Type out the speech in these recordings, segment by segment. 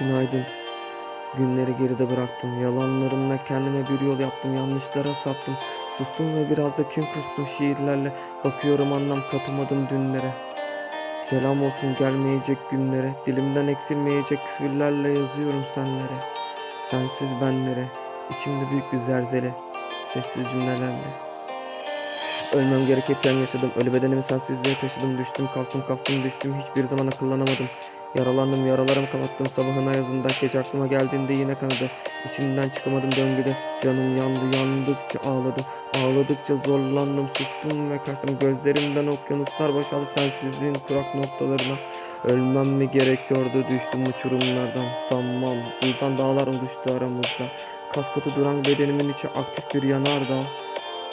Günaydın. Günleri geride bıraktım. Yalanlarımla kendime bir yol yaptım. Yanlışlara sattım. Sustum ve biraz da kin kustum şiirlerle. Bakıyorum anlam katamadım dünlere. Selam olsun gelmeyecek günlere. Dilimden eksilmeyecek küfürlerle yazıyorum senlere. Sensiz benlere. İçimde büyük bir zerzele. Sessiz cümlelerle. Ölmem gerekirken yaşadım. Ölü bedenimi sensizliğe taşıdım. Düştüm kalktım kalktım düştüm. Hiçbir zaman akıllanamadım. Yaralandım yaralarımı kapattım. Sabahına yazında gece aklıma geldiğinde yine kanadı. İçinden çıkamadım döngüde. Canım yandı yandıkça ağladım. Ağladıkça zorlandım sustum ve kaçtım. Gözlerimden okyanuslar boşaldı sensizliğin kurak noktalarına. Ölmem mi gerekiyordu düştüm uçurumlardan sanmam. Buzdan dağlar oluştu aramızda. Kaskatı duran bedenimin içi aktif bir yanardağ.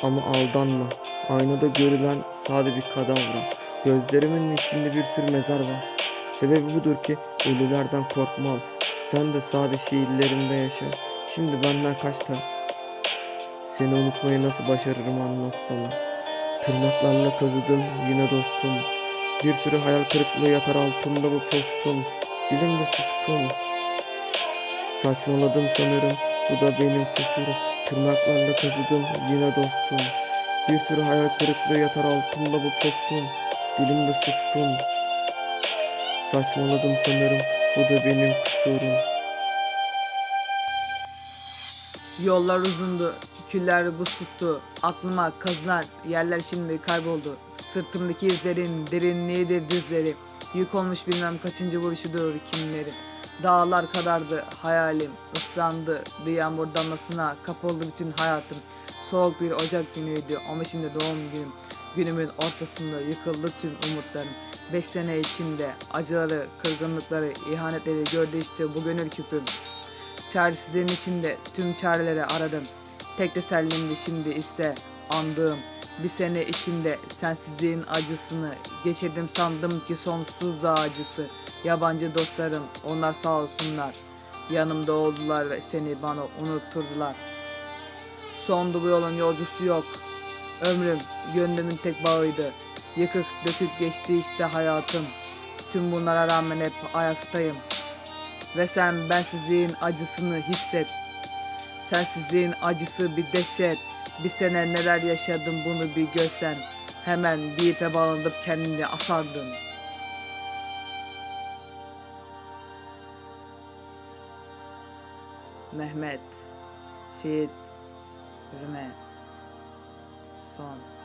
Ama aldanma. Aynada görülen sade bir kadavra. Gözlerimin içinde bir sürü mezar var. Sebebi budur ki ölülerden korkmam. Sen de sade şiirlerimde yaşa. Şimdi benden kaçta. Seni unutmayı nasıl başarırım anlatsana. Tırnaklarla kazıdım yine dostum. Bir sürü hayal kırıklığı yatar altında bu postum. Dilim de suskun. Saçmaladım sanırım. Bu da benim kusurum. Tırnaklarla kazıdım yine dostum. Bir sürü hayal kırıklığı yatar altında bu postum. Dilim de suskun. Saçmaladım sanırım. Bu da benim kusurum. Yollar uzundu, küller buz tuttu. Aklıma kazınan yerler şimdi kayboldu. Sırtımdaki izlerin derinliğidir dizleri. Yük olmuş bilmem kaçıncı vuruşudur kimlerin. Dağlar kadardı hayalim, ıslandı bir yağmur damlasına kapıldı bütün hayatım. Soğuk bir Ocak günüydü, 15. doğum günüm. Günümün ortasında yıkıldı tüm umutlarım. Beş sene içinde acıları, kırgınlıkları, ihanetleri gördü işte bu gönül küpüm. Çaresizliğin içinde tüm çareleri aradım. Tek tesellimdi şimdi ise andığım. Bir sene içinde sensizliğin acısını geçirdim sandım ki sonsuz da acısı. Yabancı dostlarım onlar sağ olsunlar. Yanımda oldular ve seni bana unutturdular. Sondu bu yolun yolcusu yok. Ömrüm gönlümün tek bağıydı. Yıkık döküp geçti işte hayatım. Tüm bunlara rağmen hep ayaktayım. Ve sen bensizliğin acısını hisset. Sensizliğin acısı bir dehşet. Bir sene neler yaşadım bunu bir görsen. Hemen bir ipe bağlanıp kendini asardın. Mehmet Fit Rüme sono.